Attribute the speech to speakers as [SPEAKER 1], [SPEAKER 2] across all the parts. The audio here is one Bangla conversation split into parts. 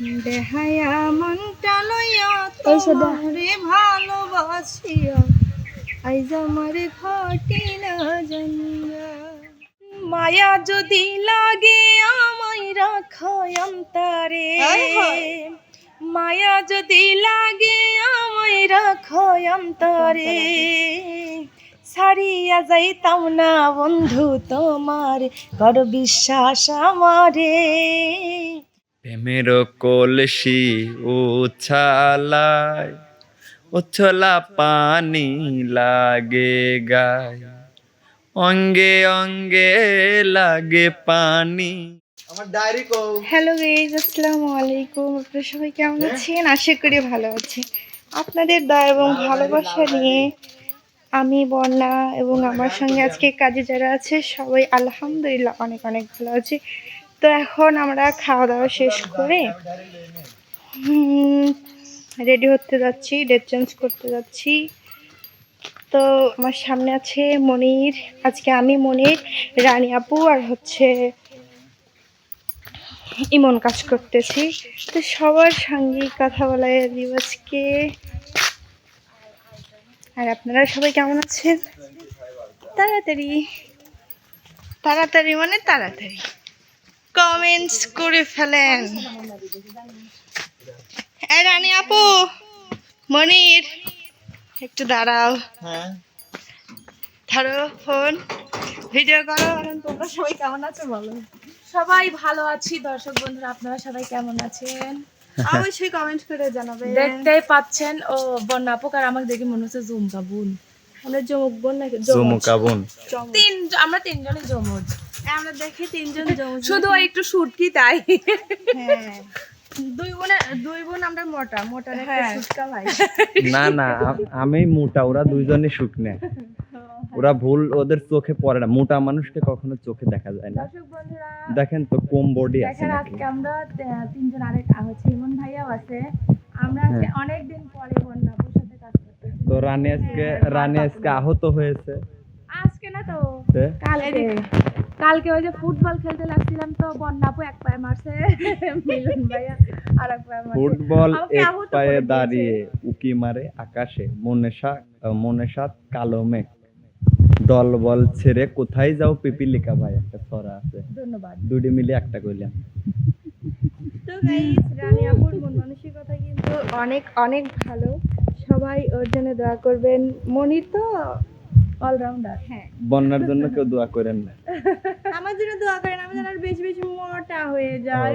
[SPEAKER 1] দেহায়া মনটা লইয়া। তোমারে ভালোবাসিয়া। আইজ আমার ঘটি না জানিয়া। মায়া যদি লাগে আমায় রাখো অন্তরে। মায়া যদি লাগে আমায় রাখো অন্তরে। ছাড়িয়া যাইতাম না বন্ধু তোমার কর বিশ্বাস আমারে।
[SPEAKER 2] প্রেমের কলসি উছালায় উছলা পানি লাগে গায়। অঙ্গে অঙ্গে লাগে পানি।
[SPEAKER 1] হ্যালো গাইজ আসসালামু আলাইকুম। আপনারা সবাই কেমন আছেন? আশা করি ভালো আছেন। আপনাদের দয়া এবং ভালোবাসা নিয়ে আমি বন্যা এবং আমার সঙ্গে আজকে কাজে যারা আছে সবাই আলহামদুলিল্লাহ অনেক অনেক ভালো আছে। তো এখন আমরা খাওয়া দাওয়া শেষ করে রেডি হতে যাচ্ছি ডেট চেঞ্জ করতে যাচ্ছি। তো আমার সামনে আছে মনির, আজকে আমি মনির, রানী আপু আর হচ্ছে ইমন কাজ করতেছি। তো সবার সঙ্গে কথা বলার দিবসকে। আর আপনারা সবাই কেমন আছেন? তাড়াতাড়ি। তাড়াতাড়ি মানে তাড়াতাড়ি। কমেন্টস করে ফেলেন। এই রানী আপু মনির একটু দাঁড়াও।
[SPEAKER 2] হ্যাঁ।
[SPEAKER 1] ধরো ফোন ভিডিও করো। তোমরা সবাই কেমন আছো বলো?
[SPEAKER 3] সবাই ভালো আছি দর্শক বন্ধুরা আপনারা সবাই কেমন আছেন?
[SPEAKER 1] অবশ্যই কমেন্ট করে জানাবে
[SPEAKER 3] দেখতেই পাচ্ছেন ও বন্যা পোকার আমাকে দেখে মনে হচ্ছে জুমকা বোন।
[SPEAKER 1] আমরা জমুক বোন নাকি
[SPEAKER 2] জমুকা। বোন।
[SPEAKER 3] তিন আমরা তিনজনে জমজ
[SPEAKER 1] আমরা দেখি তিনজন
[SPEAKER 3] শুধু একটু শুটকি তাই।
[SPEAKER 1] হ্যাঁ। দুই বোনে দুই বোন আমরা মোটা মোটা একটা
[SPEAKER 3] হ্যাঁ।
[SPEAKER 1] সুটকা ভাই।
[SPEAKER 2] না না আমি মোটা ওরা দুইজনই শুকনে। ওরা ভুল ওদের চোখে পড়ে না। মোটা মানুষকে কখনো চোখে দেখা যায় না। দেখেন তো কম বডি আছে
[SPEAKER 3] আজকে আমরা তিনজন আরেক হচ্ছে ইমন ভাইয়াও আছে। আমরা আজকে
[SPEAKER 2] হ্যাঁ।
[SPEAKER 3] অনেকদিন পরে বন্যাপুর সাথে কাজ করতেছি।
[SPEAKER 2] তো রানী আজকে রানী আজকে আহত হয়েছে।
[SPEAKER 3] আজকে না তো কালকে। কালকে ওই যে ফুটবল খেলতে লাগছিলাম তো বন্যাপু এক পায়ে মারছে মিলন ভাইয়া আর এক পায়ে মারছে।
[SPEAKER 2] ফুটবল এক পায়ে দাঁড়িয়ে উকি মারে আকাশে মনে সা মনে সাত কালো মেঘ। দল বল ছেড়ে কোথায় যাও পিপিলিকা ভাই? একটা ছড়া আছে।
[SPEAKER 3] ধন্যবাদ।
[SPEAKER 2] দুটি মিলে একটা কইলাম।
[SPEAKER 1] তো গাইস রানী আপুর মন মানসিকতা কিন্তু অনেক অনেক ভালো। সবাই ওর জন্য দোয়া করবেন। মনির তো
[SPEAKER 3] অলরাউন্ডার
[SPEAKER 1] হ্যাঁ।
[SPEAKER 2] বন্যার জন্য কেউ দোয়া করেন না।
[SPEAKER 1] আমার জন্য দোয়া করেন আমি যেন আর বেশি বেশি মোটা হয়ে যায়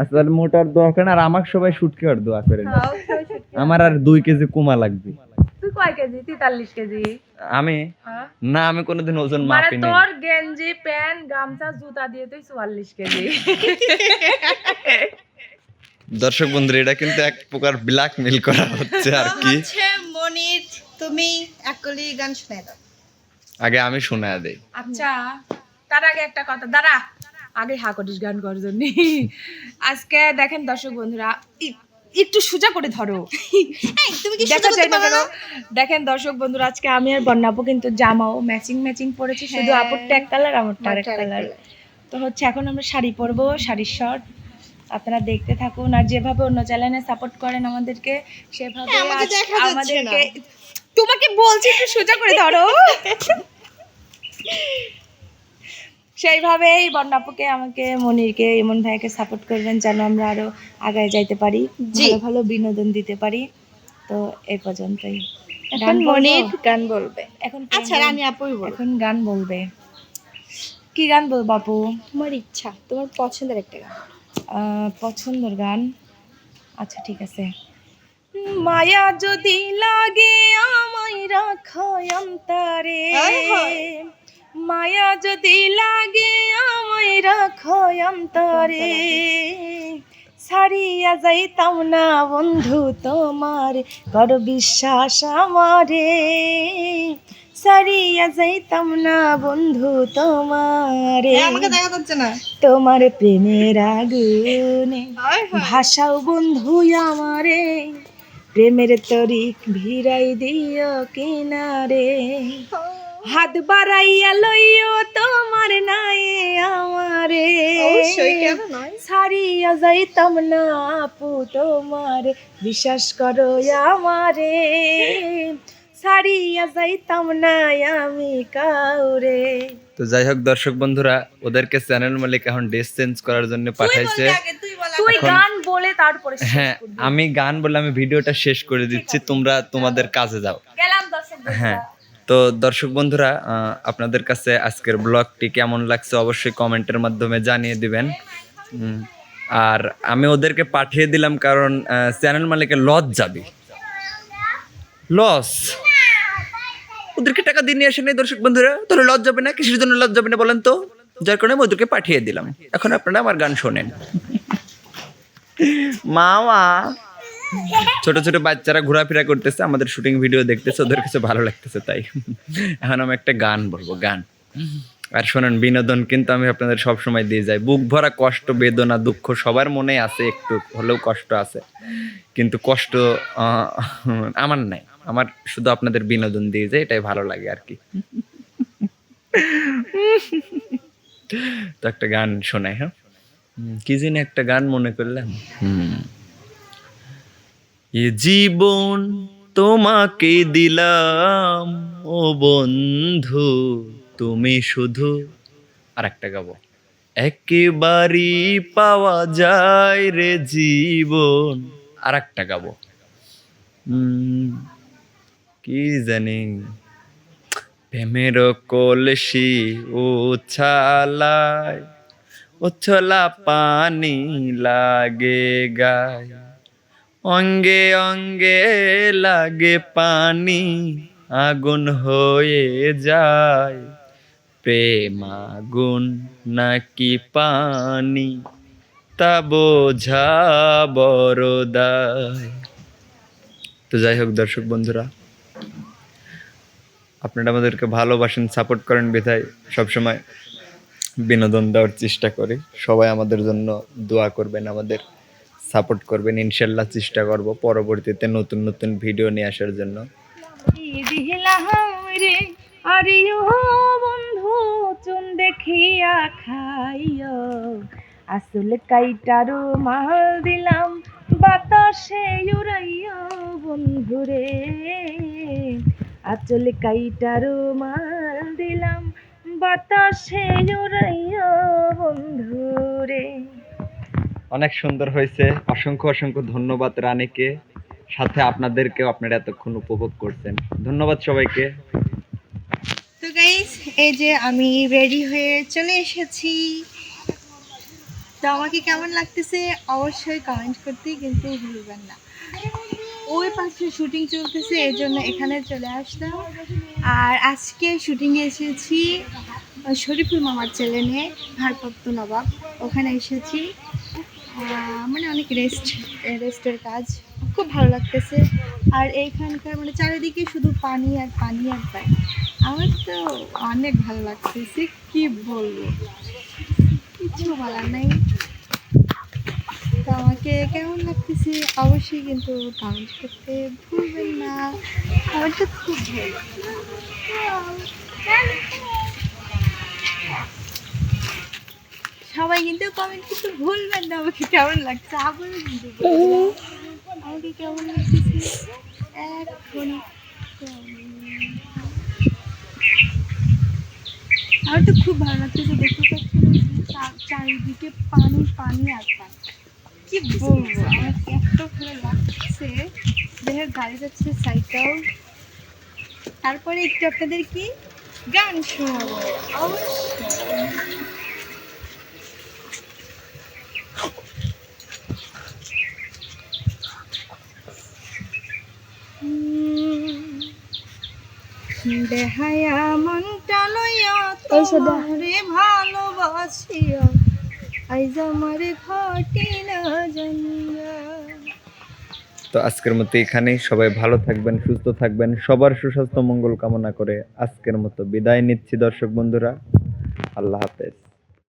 [SPEAKER 2] আসলে মোটার দোয়া করেন আর আমাকে সবাই শুটকি আর দোয়া করেন। আমার আর দুই কেজি কুমা লাগবে।
[SPEAKER 3] তুই কয় কেজি? তেতাল্লিশ কেজি।
[SPEAKER 2] আমি?
[SPEAKER 3] হ্যাঁ?
[SPEAKER 2] না আমি কোনোদিন ওজন
[SPEAKER 3] মানে তোর গেঞ্জি প্যান্ট গামছা জুতা দিয়ে তুই চুয়াল্লিশ কেজি।
[SPEAKER 2] দর্শক বন্ধুরা এটা কিন্তু এক প্রকার ব্ল্যাকমেল করা হচ্ছে আর কি।
[SPEAKER 1] মনির তুমি একলি গান শুনে দাও।
[SPEAKER 2] আগে আমি শোনায় দেই।
[SPEAKER 3] আচ্ছা তার আগে একটা কথা। দাঁড়া আগে হা করিস গান করার জন্য। আজকে দেখেন দর্শক বন্ধুরা একটু সোজা করে ধরো। দেখা যায় না কেন? দেখেন দর্শক বন্ধুরা আজকে আমি আর বন্যাপু কিন্তু জামাও ম্যাচিং ম্যাচিং পরেছি। শুধু
[SPEAKER 1] হ্যাঁ।
[SPEAKER 3] এক কালার আমার আরেক কালার তো হচ্ছে এখন আমরা শাড়ি পরবো শাড়ির শর্ট আপনারা দেখতে থাকুন। আর যেভাবে অন্য চ্যানেলে সাপোর্ট করেন আমাদেরকে সেভাবে
[SPEAKER 1] হ্যাঁ,
[SPEAKER 3] আমাদেরকে তোমাকে বলছি একটু সোজা করে ধরো। সেইভাবেই বন্যাপুকে আমাকে মনিরকে ইমন ভাইকে সাপোর্ট করবেন যেন আমরা আরও আগায় যাইতে পারি ভালো ভালো বিনোদন দিতে পারি। তো এই পর্যন্তই।
[SPEAKER 1] এখন
[SPEAKER 3] গান
[SPEAKER 1] মনির গান বলবে।
[SPEAKER 3] এখন
[SPEAKER 1] আচ্ছা? রানী আপুই বল।
[SPEAKER 3] এখন গান বলবে। কি গান বলব আপু?
[SPEAKER 1] তোমার ইচ্ছা তোমার পছন্দের একটা গান।
[SPEAKER 3] পছন্দের গান? আচ্ছা ঠিক আছে। মায়া যদি লাগে আমায় রাখো। অন্তরে মায়া যদি লাগে আমায় রাখো অন্তরে ছাড়িয়া যাইতাম না বন্ধু তোমার কর বিশ্বাস আমারে। ছাড়িয়া যাইতাম না বন্ধু তোমারে। তোমার প্রেমের আগুনে ভাষাও বন্ধু আমারে। প্রেমের তরিক ভিড়াই দিও কিনারে। হাত বাড়াইয়া লইও তোমার নাই আমারে। ছাড়িয়া যাইতাম না আপু তোমারে বিশ্বাস করো আমারে। ছাড়িয়া যাইতাম না আমি কাউরে।
[SPEAKER 2] তো যাই হোক দর্শক বন্ধুরা ওদেরকে চ্যানেল মালিক এখন ড্রেস চেঞ্জ করার জন্য পাঠাইছে।
[SPEAKER 3] তুই গান বলে তারপরে
[SPEAKER 2] হ্যাঁ আমি গান বলে আমি ভিডিওটা শেষ করে দিচ্ছি তোমরা তোমাদের কাজে যাও।
[SPEAKER 3] গেলাম দর্শক
[SPEAKER 2] হ্যাঁ তো দর্শক বন্ধুরা আপনাদের কাছে আজকের ব্লগটি কেমন লাগছে অবশ্যই কমেন্টের মাধ্যমে জানিয়ে দিবেন। আর আমি ওদেরকে পাঠিয়ে দিলাম কারণ চ্যানেল মালিকের লস যাবে। লস ওদেরকে টাকা দিয়ে নিয়ে আসেন দর্শক বন্ধুরা? তাহলে লস যাবে না? কিসের জন্য লস যাবে না বলেন তো? যার কারণে আমি ওদেরকে পাঠিয়ে দিলাম। এখন আপনারা আমার গান শোনেন। মামা। ছোট ছোট বাচ্চারা ঘোরাফেরা করতেছে, আমাদের শুটিং ভিডিও দেখতেছে, ওদের কাছে ভালো লাগতেছে তাই। এখন আমি একটা গান বলব, গান। আর শোনেন, বিনোদন কিন্তু আমি আপনাদের সব সময় দিয়ে যাই। বুক ভরা কষ্ট, বেদনা, দুঃখ সবার মনে আছে, একটু হলেও কষ্ট আছে। কিন্তু কষ্ট আমার নাই। আমার শুধু আপনাদের বিনোদন দিয়ে যায় এটাই ভালো লাগে আর কি। তো একটা গান শোনাই হ্যাঁ? কি জানি একটা গান মনে করলাম। হুম। এ জীবন তোমাকে দিলাম ও বন্ধু তুমি শুধু। আর একটা গাবো। একেবারেই পাওয়া যায় রে জীবন। আর একটা গাবো কি জানি। প্রেমের কলসি উছালায় উছলা পানি লাগে গায়, অঙ্গে অঙ্গে লাগে পানি, আগুন হয়ে যায়। প্রেম আগুন নাকি পানি, তা বোঝা বড় দায়। তো যাই হোক দর্শক বন্ধুরা, আপনারা আমাদেরকে ভালোবাসেন, সাপোর্ট করেন বিধায় সবসময়। বিনোদন দেওয়ার চেষ্টা করি। সবাই আমাদের জন্য দোয়া করবেন, আমাদের সাপোর্ট করবেন। ইনশাল্লাহ চেষ্টা করব পরবর্তীতে নতুন নতুন ভিডিও নিয়ে আসার জন্য।
[SPEAKER 3] চুন দেখিয়া আসলে কাইটারু মাল দিলাম, বাতাসে উড়াইও বন্ধু রে আসলে কাইটারু মাল দিলাম বাতাসে উড়াইও বন্ধু রে
[SPEAKER 2] অনেক সুন্দর হয়েছে। অসংখ্য অসংখ্য ধন্যবাদ রানীকে। সাথে আপনাদেরকেও আপনারা এতক্ষণ উপভোগ করছেন। ধন্যবাদ সবাইকে।
[SPEAKER 1] তো গাইস এই যে আমি রেডি হয়ে চলে এসেছি। তো আমাকে কেমন লাগতেছে? অবশ্যই কমেন্ট করতে কিন্তু ভুলবেন না। ওই পাশে শুটিং চলতেছে এর জন্য এখানে চলে আসলাম। আর আজকে শুটিংয়ে এসেছি শরীফুল মামার ছেলে নিয়ে ভারপ্রাপ্ত নবাব। ওখানে এসেছি। মানে অনেক রেস্ট রেস্টের কাজ। খুব ভালো লাগতেছে। আর এইখানকার মানে চারিদিকে শুধু পানি আর পানি আর পানি। আমার তো অনেক ভালো লাগতেছে, কি বলব? কিছু বলার নাই। তো আমাকে কেমন লাগতেছে? অবশ্যই কিন্তু কমেন্ট করতে ভুলবেন না। আমার তো খুব ভালো সবাই কিন্তু কমেন্ট করতে ভুলবেন না, আমাকে কেমন লাগছে? আবার কিন্তু। আমাকে কেমন লাগতেছে? এখন আমার তো খুব ভালো লাগতেছে। দেখতে পাচ্ছেন চা- চারিদিকে পানি পানি আর পানি। কি বলব? আমার এত ভালো লাগছে। দেখে গাড়ি যাচ্ছে সাইকেল। তারপরে একটু আপনাদের কি? গান শোনাবো। অবশ্যই। দেহায়া মনটা লইয়া তোমারে ভালোবাসিয়া আইজ আমার
[SPEAKER 2] তো আজকের মতো এখানেই সবাই ভালো থাকবেন, সুস্থ থাকবেন, সবার সুস্বাস্থ্য, মঙ্গল কামনা করে আজকের মতো বিদায় নিচ্ছি দর্শক বন্ধুরা। আল্লাহ হাফেজ।